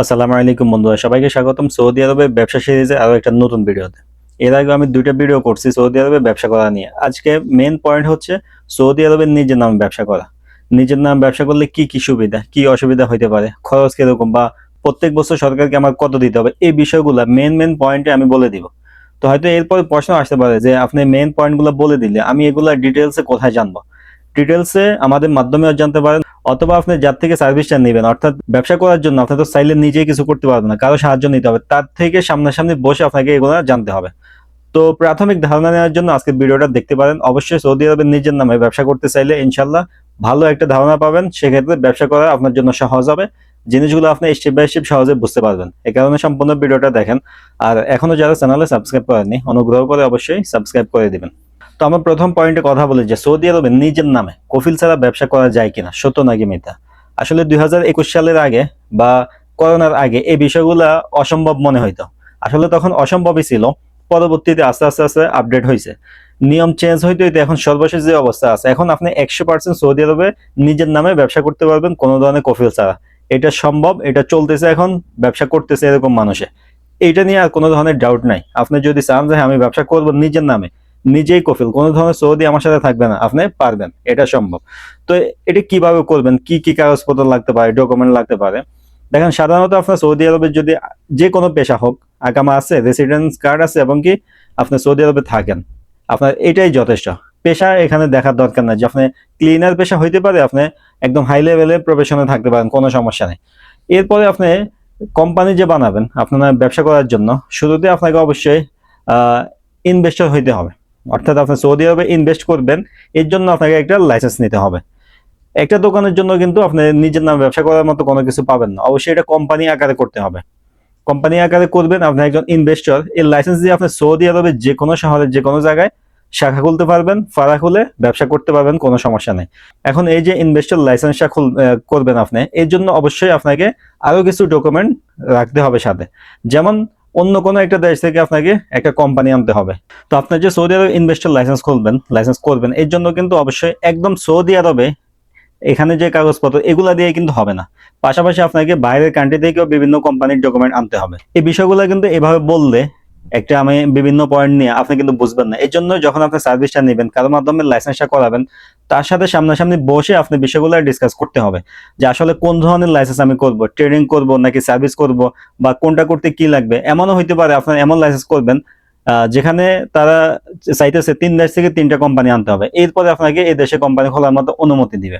আসসালামু আলাইকুম বন্ধুরা, সবাইকে স্বাগতম সৌদি আরবে ব্যবসা সিরিজে আরও একটা নতুন ভিডিওতে। এর আগে আমি দুইটা ভিডিও করছি সৌদি আরবে ব্যবসা করা নিয়ে। আজকে মেন পয়েন্ট হচ্ছে সৌদি আরবের নিজের নামে ব্যবসা করা। নিজের নামে ব্যবসা করলে কি কি সুবিধা, কি অসুবিধা হইতে পারে, খরচ কীরকম বা প্রত্যেক বছর সরকারকে আমার কত দিতে হবে, এই বিষয়গুলো মেন মেন পয়েন্টে আমি বলে দিব। তো হয়তো এরপরে প্রশ্ন আসতে পারে যে আপনি মেন পয়েন্টগুলো বলে দিলে আমি এগুলা ডিটেলসে কোথায় জানব? ডিটেলসে আমাদের মাধ্যমেও জানতে পারেন, অথবা আপনি যার থেকে সার্ভিসটা নেবেন, অর্থাৎ ব্যবসা করার জন্য আপনি তো চাইলে নিজেই কিছু করতে পারবেন না, কারও সাহায্য নিতে হবে, তার থেকে সামনাসামনি বসে আপনাকে এগুলো জানতে হবে। তো প্রাথমিক ধারণা নেওয়ার জন্য আজকে ভিডিওটা দেখতে পারেন, অবশ্যই সৌদি আরবের নিজের নামে ব্যবসা করতে চাইলে ইনশাল্লাহ ভালো একটা ধারণা পাবেন, সেক্ষেত্রে ব্যবসা করা আপনার জন্য সহজ হবে, জিনিসগুলো আপনি স্টেপ বাই স্টেপ সহজে বুঝতে পারবেন। এ কারণে সম্পূর্ণ ভিডিওটা দেখেন, আর এখনও যারা চ্যানেলে সাবস্ক্রাইব করেননি, অনুগ্রহ করে অবশ্যই সাবস্ক্রাইব করে দিবেন। তো আমার প্রথম পয়েন্টে কথা বলি যে সৌদি আরবে নিজের নামে কফিল ছাড়া ব্যবসা করা যায় কিনা সত্য নাকি মিথ্যা? আসলে দুই হাজার একুশ সালের আগে বা করোনার আগে এই বিষয়গুলো অসম্ভব মনে হইতো। আসলে তখন অসম্ভবই ছিল পরবর্তীতে আস্তে আস্তে আস্তে আপডেট হয়েছে নিয়ম চেঞ্জ হইতে হইতে এখন সর্বশেষ যে অবস্থা আছে এখন আপনি একশো পার্সেন্ট সৌদি আরবে নিজের নামে ব্যবসা করতে পারবেন কোনো ধরনের কফিল ছাড়া। এটা সম্ভব এটা চলতেছে এখন ব্যবসা করতেছে এরকম মানুষে। এটা নিয়ে আর কোনো ধরনের ডাউট নাই। আপনি যদি চান যে হ্যাঁ, আমি ব্যবসা করব নিজের নামে নিজেই কফিল, কোনো ধরনের সৌদি আমার সাথে থাকবে না, আপনি পারবেন, এটা সম্ভব। তো এটা কীভাবে করবেন, কি কি কাগজপত্র লাগতে পারে ডকুমেন্ট লাগতে পারে? দেখেন, সাধারণত আপনার সৌদি আরবে যদি যে কোনো পেশা হোক, আগামা আছে রেসিডেন্স কার্ড আছে, এবং কি আপনি সৌদি আরবে থাকেন, আপনার এটাই যথেষ্ট। পেশা এখানে দেখার দরকার নাই, যে আপনি ক্লিনার পেশা হইতে পারে, আপনি একদম হাই লেভেলের প্রফেশনে থাকতে পারেন, কোনো সমস্যা নেই। এরপরে আপনি কোম্পানি যে বানাবেন, আপনার ব্যবসা করার জন্য, শুরুতে আপনাকে অবশ্যই ইনভেস্টর হইতে হবে। অর্থাৎ আপনি সৌদি আরবে ইনভেস্ট করবেন, এর জন্য আপনাকে একটা লাইসেন্স নিতে হবে। একটা দোকানের জন্য কিন্তু আপনি নিজের নামে ব্যবসা করার মতো কোনো কিছু পাবেন না। অবশ্যই এটা কোম্পানি আকারে করতে হবে। কোম্পানি আকারে করবেন, আপনি একজন ইনভেস্টর এই লাইসেন্স দিয়ে আপনি সৌদি আরবের যে কোনো শহরের যে কোনো জায়গায় শাখা খুলতে পারবেন ফারা খুলে ব্যবসা করতে পারবেন, কোনো সমস্যা নেই। এখন এই যে ইনভেস্টর লাইসেন্সটা খুল করবেন আপনি, এর জন্য অবশ্যই আপনাকে আরও কিছু ডকুমেন্ট রাখতে হবে সাথে। যেমন অন্য কোনো একটা দেশ থেকে আপনাকে একটা কোম্পানি আনতে হবে। তো আপনার যে সৌদি আরবে ইনভেস্টর লাইসেন্স খুলবেন লাইসেন্স করবেন, এর জন্য কিন্তু অবশ্যই একদম সৌদি আরবে এখানে যে কাগজপত্র, এগুলা দিয়ে কিন্তু হবে না। পাশাপাশি আপনাকে বাইরের কান্ট্রি থেকেও বিভিন্ন কোম্পানির ডকুমেন্ট আনতে হবে। এই বিষয়গুলো কিন্তু এভাবে বললে একটা আমি বিভিন্ন পয়েন্ট নিয়ে আপনি কিন্তু বুঝবেন না। এর জন্য যখন আপনি সার্ভিসটা নেবেন, কারোর মাধ্যমে লাইসেন্সটা করাবেন তার সাথে সামনাসামনি বসে আপনি বিষয়গুলো ডিসকাস করতে হবে যে আসলে কোন ধরনের লাইসেন্স আমি করব ট্রেডিং করব নাকি সার্ভিস করব বা কোনটা করতে কি লাগবে। এমনও হইতে পারে আপনার এমন লাইসেন্স করবেন যেখানে তারা চাইতেছে তিন দেশ থেকে তিনটা কোম্পানি আনতে হবে। এরপরে আপনাকে এই দেশে কোম্পানি খোলার মতো অনুমতি দিবে।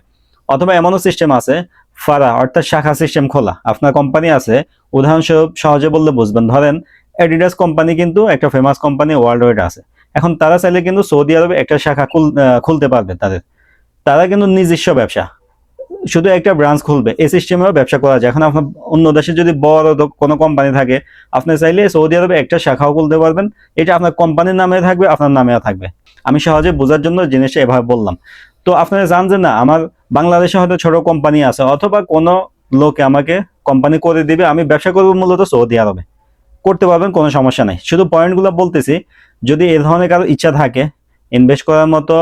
অথবা এমনও সিস্টেম আছে ফারা অর্থাৎ শাখা সিস্টেম খোলা। আপনার কোম্পানি আছে, উদাহরণস্বরূপ সহজে বললে বুঝবেন। ধরেন অ্যাডিডাস কোম্পানি কিন্তু একটা ফেমাস কোম্পানি ওয়ার্ল্ড ওয়াইড আছে। এখন তারা চাইলে কিন্তু সৌদি আরবে একটা শাখা খুল- খুলতে পারবে তাদের। তারা কিন্তু নিজস্ব ব্যবসা। শুধু একটা ব্রাঞ্চ খুলবে, এই সিস্টেমেও ব্যবসা করা যায়। এখন আপনার অন্য দেশে যদি বড় কোনো কোম্পানি থাকে, আপনি চাইলে সৌদি আরবে একটা শাখাও খুলতে পারবেন। এটা আপনার কোম্পানির নামে থাকবে, আপনার নামেও থাকবে। আমি সহজে বোঝার জন্য জিনিসটা এভাবে বললাম। তো আপনারা জান যে না, আমার বাংলাদেশে হয়তো ছোট কোম্পানি আছে, অথবা কোনো লোকে আমাকে কোম্পানি করে দিবে, আমি ব্যবসা করব মূলত সৌদি আরবে। করতে পারবেন, কোনো সমস্যা নেই। শুধু পয়েন্টগুলো বলতেছি, যদি এ ধরনের কারও ইচ্ছা থাকে ইনভেস্ট করার মতো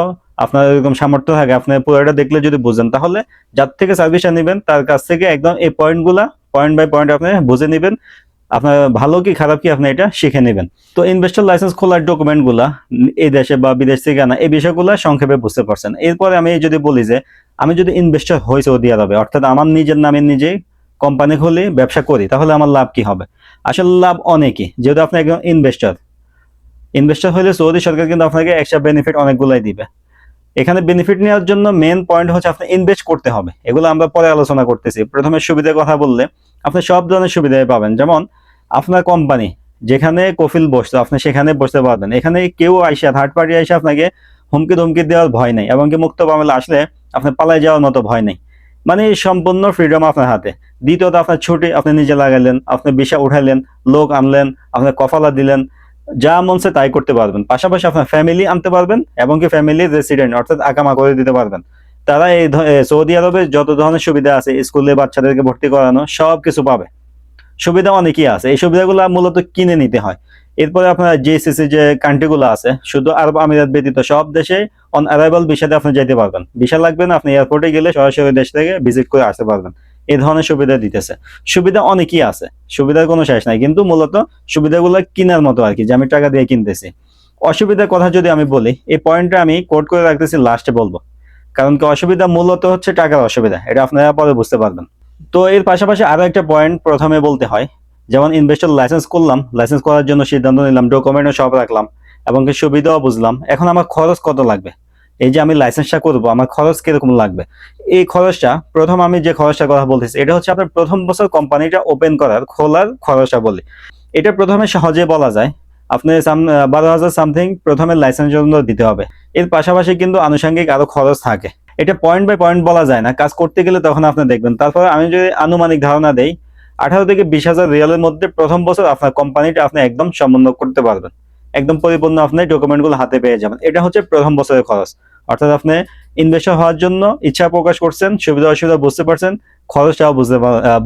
আপনার এরকম সামর্থ্য থাকে, আপনি পুরোটা দেখলে যদি বুঝেন, তাহলে যার থেকে সার্ভিসটা নেবেন, তার কাছ থেকে একদম এই পয়েন্টগুলা পয়েন্ট বাই পয়েন্ট আপনি বুঝে নেবেন। আপনার ভালো কি, খারাপ কি, আপনি এটা শিখে নেবেন। তো ইনভেস্টর লাইসেন্স খোলার ডকুমেন্টগুলা এই দেশে বা বিদেশ থেকে আনা, এই বিষয়গুলো সংক্ষেপে বুঝতে পারছেন। এরপরে আমি যদি বলি যে, আমি যদি ইনভেস্টর হই সৌদি আরবে, অর্থাৎ আমার নিজের নামে নিজে কোম্পানি খুলি, ব্যবসা করি, তাহলে আমার লাভ কি হবে? আসলে লাভ অনেকই, যেহেতু আপনি একজন ইনভেস্টর ইনভেস্টর হলে সৌদি সরকার কিন্তু আপনাকে এক্সট্রা বেনিফিট অনেকগুলাই দিবে। এখানে বেনিফিট নেওয়ার জন্য মেন পয়েন্ট হচ্ছে আপনি ইনভেস্ট করতে হবে। এগুলো আমরা পরে আলোচনা করতেছি। প্রথমে সুবিধার কথা বললে আপনি সব ধরনের সুবিধাই পাবেন। যেমন আপনার কোম্পানি যেখানে কফিল বসতো, আপনি সেখানে বসতে পারবেন। এখানে কেউ আইসা থার্ড পার্টি আইসা আপনাকে হুমকি ধমকি দেওয়ার ভয় নেই এবং কি মুক্ত মামলা আসলে আপনি পালাই যাওয়ার মতো ভয় নেই। মানে সম্পূর্ণ ফ্রিডম আপনার হাতে। দ্বিতীয়ত, আপনার ছুটি, আপনি নিজে লাগাইলেন আপনি বিষা উঠাইলেন লোক আনলেন, আপনার কফালা দিলেন যা মন চায় তাই করতে পারবেন। পাশাপাশি আপনার ফ্যামিলি আনতে পারবেন এবং কি ফ্যামিলি রেসিডেন্ট অর্থাৎ আকামা করে দিতে পারবেন। তারা এই সৌদি আরবে যত ধরনের সুবিধা আছে, স্কুলে বাচ্চাদেরকে ভর্তি করানো, সব কিছু পাবে। সুবিধা অনেকই আছে। এই সুবিধাগুলো মূলত কিনে নিতে হয়। এরপরে আপনার জিএসিসি যে কান্ট্রিগুলো আছে, শুধু আরব আমিরাত ব্যতীত সব দেশে অন অ্যারাইভাল ভিসাতে আপনি যেতে পারবেন। ভিসা লাগবে না, আপনি এয়ারপোর্টে গেলে সরাসরি দেশ থেকে ভিজিট করে আসতে পারবেন। এই ধরনের সুবিধা দিতেছে। সুবিধা অনেকই আছে, সুবিধার কোনো শেষ নাই। কিন্তু মূলত সুবিধাগুলো কেনার মতো আর কি, যে আমি টাকা দিয়ে কিনতেছি। অসুবিধার কথা যদি আমি বলি, এই পয়েন্টটা আমি কোট করে রাখতেছি লাস্টে বলব। কারণ কি অসুবিধা মূলত হচ্ছে টাকার অসুবিধা, এটা আপনারা পরে বুঝতে পারবেন। তো এর পাশাপাশি আরও একটা পয়েন্ট প্রথমে বলতে হয়, যেমন ইনভেস্টর লাইসেন্স করলাম লাইসেন্স করার জন্য সিদ্ধান্ত নিলাম ডকুমেন্টও সব রাখলাম, এবং কি সুবিধাও বুঝলাম। এখন আমার খরচ কত লাগবে? এই যে আমি লাইসেন্সটা করব, আমার খরচ কীরকম লাগবে? এই খরচটা, প্রথম আমি যে খরচটার কথা বলতেছি, এটা হচ্ছে আপনার প্রথম বছর কোম্পানিটা ওপেন করার খোলার খরচটা বলি। এটা প্রথমে সহজে বলা যায় আপনি বারো হাজার সামথিং প্রথমে লাইসেন্সের জন্য দিতে হবে। এর পাশাপাশি কিন্তু আনুষঙ্গিক আরও খরচ থাকে। এটা পয়েন্ট বাই পয়েন্ট বলা যায় না, কাজ করতে গেলে তখন আপনি দেখবেন। তারপরে আমি যদি আনুমানিক ধারণা দেই, আঠারো থেকে বিশ হাজার রিয়ালের মধ্যে প্রথম বছর আপনার কোম্পানিটা আপনি একদম সম্বন্ধ করতে পারবেন। একদম পরিপূর্ণ আপনি ডকুমেন্টগুলো হাতে পেয়ে যাবেন। এটা হচ্ছে প্রথম বছরের খরচ। অর্থাৎ আপনি ইনভেস্টর হওয়ার জন্য ইচ্ছা প্রকাশ করছেন, সুবিধা অসুবিধা বুঝতে পারছেন, খরচটাও বুঝতে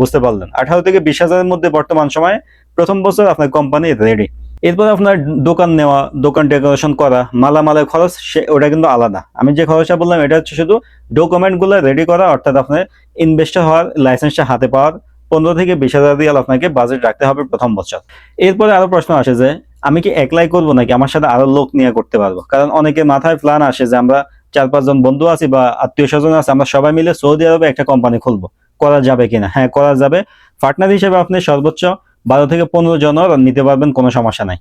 বুঝতে পারলেন। আঠারো থেকে বিশ হাজারের মধ্যে বর্তমান সময়ে প্রথম বছর আপনার কোম্পানি রেডি এরপর আপনার দোকান নেওয়া, দোকান ডেকোরেশন করা মালামালের খরচ, সে ওটা কিন্তু আলাদা। আমি যে খরচটা বললাম, এটা হচ্ছে শুধু ডকুমেন্টগুলো রেডি করা, অর্থাৎ আপনার ইনভেস্টর হওয়ার লাইসেন্সটা হাতে পাওয়ার পনেরো থেকে বিশ হাজার রিয়াল আপনাকে বাজেট রাখতে হবে প্রথম বছর। এরপরে আরও প্রশ্ন আসে যে আমি কি একলাই করব নাকি আমার সাথে আরও লোক নিয়ে করতে পারব? কারণ অনেকে মাথায় প্ল্যান আসে যে আমরা চার পাঁচজন বন্ধু আছি বা আত্মীয় স্বজন আছে, আমরা সবাই মিলে সৌদি আরবে একটা কোম্পানি খুলবো। করা যাবে কিনা? হ্যাঁ করা যাবে। পার্টনার হিসেবে আপনি সর্বোচ্চ বারো থেকে পনেরো জনও নিতে পারবেন, কোনো সমস্যা নাই।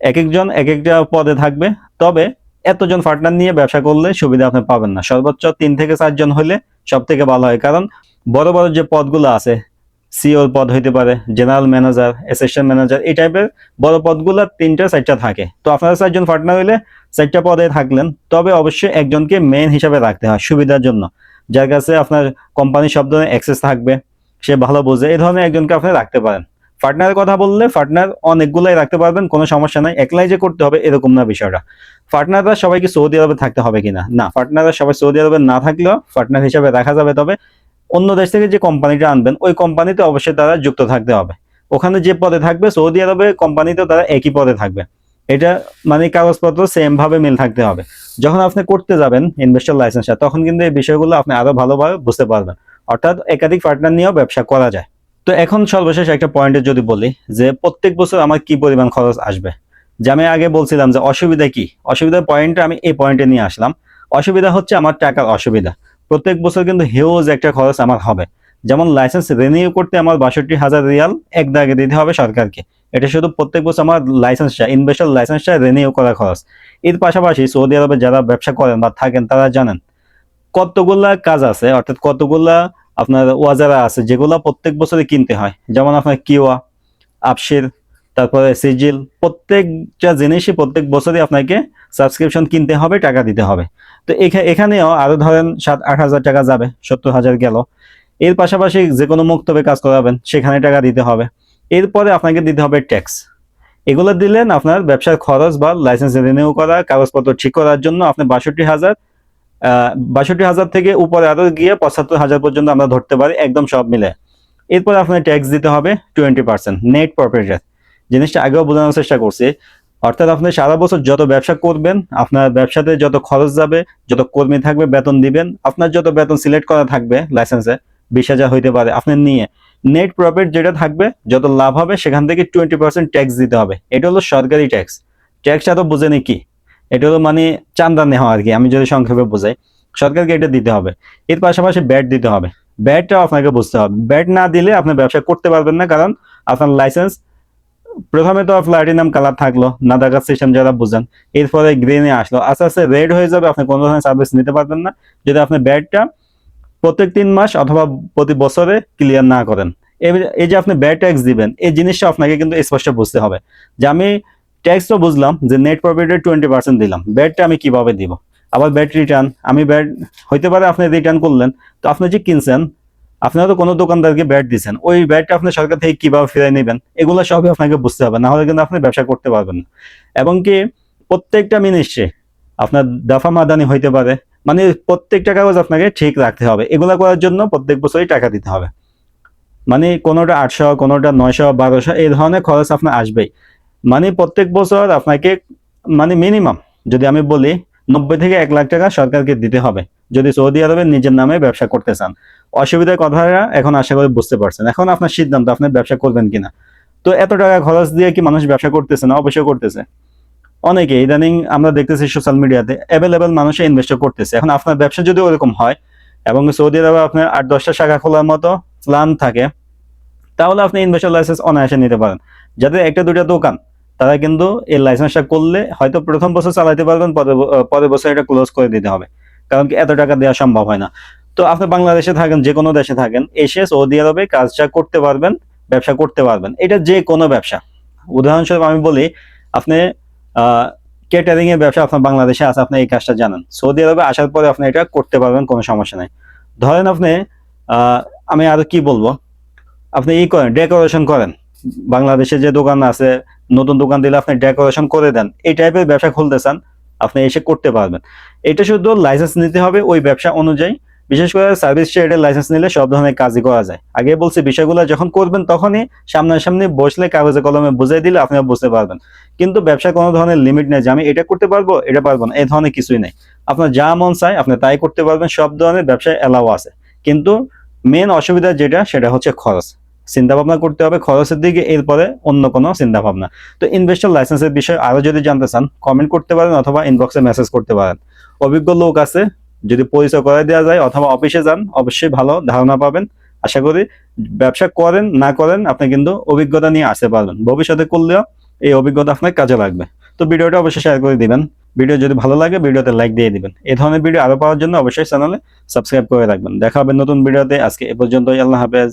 এক একজন এক একটা পদে থাকবে। তবে এতজন পার্টনার নিয়ে ব্যবসা করলে সুবিধা আপনি পাবেন না। সর্বোচ্চ তিন থেকে চারজন হলে সব থেকে ভালো হয়। কারণ বড় বড় যে পদগুলো আছে সিওর পদ হইতে পারে জেনারেল ম্যানেজার অ্যাসিস্ট্যান্ট ম্যানেজার এই টাইপের বড় পদগুলো তিনটা চারটা থাকে। তো আপনারা চারজন পার্টনার হইলে চারটা পদে থাকলেন, তবে অবশ্যই একজনকে মেন হিসাবে রাখতে হয় সুবিধার জন্য। যার কাছে আপনার কোম্পানির সব ধরনের অ্যাক্সেস থাকবে, সে ভালো বোঝে, এই ধরনের একজনকে আপনি রাখতে পারেন। পার্টনারের কথা বললে পার্টনার অনেকগুলাই রাখতে পারবেন, কোনো সমস্যা নাই, একলাই যে করতে হবে এরকম না বিষয়টা। পার্টনাররা সবাইকে সৌদি আরবে থাকতে হবে কিনা? না পার্টনাররা সবাই সৌদি আরবে না থাকলেও পার্টনার হিসাবে রাখা যাবে তবে অন্য দেশ থেকে যে কোম্পানিটা আনবেন, ওই কোম্পানিতে অবশ্যই তারা যুক্ত থাকতে হবে। ওখানে যে পদে থাকবে, সৌদি আরবে কোম্পানিতেও তারা একই পদে থাকবে। এটা মানে কাগজপত্র সেম ভাবে মিল থাকতে হবে। যখন আপনি করতে যাবেন ইনভেস্টর লাইসেন্সটা তখন কিন্তু এই বিষয়গুলো আপনি আরও ভালোভাবে বুঝতে পারবেন। অর্থাৎ একাধিক পার্টনার নিয়েও ব্যবসা করা যায়। তো এখন সর্বশেষ একটা পয়েন্টে যদি বলি, যে প্রত্যেক বছর আমার কি পরিমাণ খরচ আসবে? যে আমি আগে বলছিলাম যে অসুবিধা কি? অসুবিধার পয়েন্টটা আমি এই পয়েন্টে নিয়ে আসলাম। অসুবিধা হচ্ছে আমার টাকার অসুবিধা। প্রত্যেক বছর কিন্তু হিউজ একটা খরচ আমার হবে। যেমন লাইসেন্স রিনিউ করতে আমার বাষট্টি হাজার রিয়াল এক দাগে দিতে হবে সরকারকে। এটা শুধু প্রত্যেক বছর আমার লাইসেন্সটা ইনভেস্টর লাইসেন্সটা রিনিউ করা খরচ। এর পাশাপাশি সৌদি আরবে যারা ব্যবসা করেন বা থাকেন, তারা জানেন, কতগুলা কাজ আছে, অর্থাৎ কতগুলা আপনার ওয়াজারা আছে, যেগুলা প্রত্যেক বছরে কিনতে হয়। যেমন আপনার কিওয়া আপসির তারপরে সিজিল প্রত্যেকটা জিনিসই প্রত্যেক বছরই আপনাকে সাবস্ক্রিপশন কিনতে হবে, টাকা দিতে হবে। তো এখা- এখানেও আরও ধরেন সাত, আট হাজার টাকা যাবে, সত্তর হাজার গেল। এর পাশাপাশি যে কোনো মুক্তবে কাজ করাবেন, সেখানে টাকা দিতে হবে। এরপরে আপনাকে দিতে হবে ট্যাক্স এগুলো দিলেন আপনার ব্যবসার খরচ বা লাইসেন্স রিনিউ করা, কাগজপত্র ঠিক করার জন্য আপনি বাষট্টি হাজার বাষট্টি হাজার থেকে উপরে আরও গিয়ে পঁচাত্তর হাজার পর্যন্ত আমরা ধরতে পারি, একদম সব মিলে। এরপর আপনার ট্যাক্স দিতে হবে টোয়েন্টি পার্সেন্ট নেট প্রপার্টি জিনিসটা আগেও বোঝানোর চেষ্টা করছি। অর্থাৎ আপনি সারা বছর যত ব্যবসা করবেন, আপনার ব্যবসাতে যত খরচ যাবে, যত কর্মী থাকবে, বেতন দিবেন, আপনার যত বেতন সিলেক্ট করা থাকবে লাইসেন্সে বিশ হাজার হইতে পারে আপনার নিয়ে। নেট প্রফিট যেটা থাকবে, যত লাভ হবে, সেখান থেকে টোয়েন্টি পার্সেন্ট ট্যাক্স দিতে হবে। এটা হলো সরকারি ট্যাক্স ট্যাক্সটা তো বুঝেনি কি? এটা হলো মানে চান্দা নেওয়া আর কি, আমি যদি সংক্ষেপে বোঝাই। সরকারকে এটা দিতে হবে। এর পাশাপাশি ব্যাট দিতে হবে। ব্যাটটাও আপনাকে বুঝতে হবে। ব্যাট না দিলে আপনি ব্যবসা করতে পারবেন না, কারণ আপনার লাইসেন্স প্রথমে তো প্লাটিনাম কালার থাকল নাদাকার সিস্টেম যারা বুঝেন। এরপরে গ্রিনে আসলো। আস্তে আস্তে রেড হয়ে যাবে, আপনি কোনো ধরনের সার্ভিস নিতে পারবেন না। যদি আপনি ব্যাডটা প্রত্যেক তিন মাস অথবা প্রতি বছরে ক্লিয়ার না করেন। এই- যে আপনি ব্যাড ট্যাক্স দিবেন, এই জিনিসটা আপনাকে কিন্তু স্পষ্ট বুঝতে হবে। যে আমি ট্যাক্স তো বুঝলাম, যে নেট প্রফিটের টোয়েন্টি পার্সেন্ট দিলাম। ব্যাডটা আমি কীভাবে দিব? আবার ব্যাট রিটার্ন আমি ব্যাড হইতে পারে আপনি রিটার্ন করলেন, তো আপনি যে কিনছেন আপনারা তো কোনো দোকানদারকে ব্যাট দিচ্ছেন ওই ব্যাটটা আপনি সরকার থেকে কীভাবে ফিরাই নেবেন, এগুলো সবই আপনাকে বুঝতে হবে না হলে কিন্তু আপনি ব্যবসা করতে পারবেন না। এবং কি, প্রত্যেকটা মিনিস্ট্রি আপনার দফা মাদানি হইতে পারে মানে প্রত্যেকটা কাগজ আপনাকে ঠিক রাখতে হবে, এগুলো করার জন্য প্রত্যেক বছরই টাকা দিতে হবে। মানে কোনোটা আটশো, কোনোটা নয়শো, বারোশো, এই ধরনের খরচ আপনার আসবেই। মানে প্রত্যেক বছর আপনাকে মানে মিনিমাম যদি আমি বলি, নব্বই থেকে এক লাখ টাকা সরকারকে দিতে হবে, যদি সৌদি আরবে নিজের নামে ব্যবসা করতে চান। অসুবিধার কথাটা এখন আশা করি বুঝতে পারছেন। এখন আপনার সিদ্ধান্ত, আপনি ব্যবসা করবেন কিনা? তো এত টাকা খরচ দিয়ে কি মানুষ ব্যবসা করতেছে না? অবশ্যই করতেছে। অনেকে ইদানিং আমরা দেখতেছি সোশ্যাল মিডিয়াতে অ্যাভেলেবেল মানুষ ইনভেস্ট করতেছে। এখন আপনার ব্যবসা যদি ওরকম হয় এবং সৌদি আরবে আপনার আট দশটা শাখা খোলার মতো প্ল্যান থাকে, তাহলে আপনি ইনভেস্টার লাইসেন্স অনায়াসে নিতে পারেন। যাদের একটা দুটা দোকান, তারা কিন্তু এই লাইসেন্সটা করলে হয়তো প্রথম বছর চালাতে পারবেন, পরের বছর এটা ক্লোজ করে দিতে হবে। কারণ কি এত টাকা দেওয়া সম্ভব হয় না। তো আপনি বাংলাদেশে থাকেন যে কোনো দেশে থাকেন, এসে সৌদি আরবে কাজটা করতে পারবেন, ব্যবসা করতে পারবেন। এটা যে কোনো ব্যবসা। উদাহরণস্বরূপ আমি বলি, আপনি কেটারিং এর ব্যবসা আপনার বাংলাদেশে আছে, আপনি এই কাজটা জানেন। সৌদি আরবে আসার পরে আপনি এটা করতে পারবেন, কোনো সমস্যা নাই। ধরেন আপনি আমি আরও কি বলব? আপনি ই করেন ডেকোরেশন করেন। বাংলাদেশে যে দোকান আছে, নতুন দোকান দিলে আপনি ডেকোরেশন করে দেন। এই টাইপের ব্যবসা খুলতে চান, আপনি এসে করতে পারবেন। এটা শুধু লাইসেন্স নিতে হবে, ওই ব্যবসা অনুযায়ী। বিশেষ করে সার্ভিস ট্রেডের লাইসেন্স নিলে সব ধরনের কাজই করা যায়। আগে বলছি, বিষয়গুলো যখন করবেন তখনই সামনাসামনি বসলে কাগজে কলমে বুঝাই দিলে আপনি বুঝতে পারবেন। কিন্তু ব্যবসা কোনো ধরনের লিমিট নেই যে আমি এটা করতে পারব, এটা পারব না, এই ধরনের কিছুই নেই। আপনার যা মন চায় আপনি তাই করতে পারবেন, সব ধরনের ব্যবসায় এলাও আছে। কিন্তু মেন অসুবিধা যেটা, সেটা হচ্ছে খরচ। চিন্তা ভাবনা করতে হবে, খরচের দিকে, এরপরে অন্য কোনো চিন্তা ভাবনা তো ইনভেস্টর লাইসেন্সের বিষয়ে আরও যদি জানতে চান কমেন্ট করতে পারেন অথবা ইনবক্সে মেসেজ করতে পারেন। অভিজ্ঞ লোক আছে যদি পরিচয় করে দেওয়া যায় অথবা অফিসে যান, অবশ্যই ভালো ধারণা পাবেন। আশা করি ব্যবসা করেন, না করেন, আপনি কিন্তু অভিজ্ঞতা নিয়ে আসতে পারবেন। ভবিষ্যতে করলেও এই অভিজ্ঞতা আপনার কাজে লাগবে। তো ভিডিওটা অবশ্যই শেয়ার করে দিবেন। ভিডিও যদি ভালো লাগে, ভিডিওতে লাইক দিয়ে দিবেন। এই ধরনের ভিডিও আরও পাওয়ার জন্য অবশ্যই চ্যানেলে সাবস্ক্রাইব করে রাখবেন। দেখা হবে নতুন ভিডিওতে আজকে এ পর্যন্তই। আল্লাহ হাফেজ।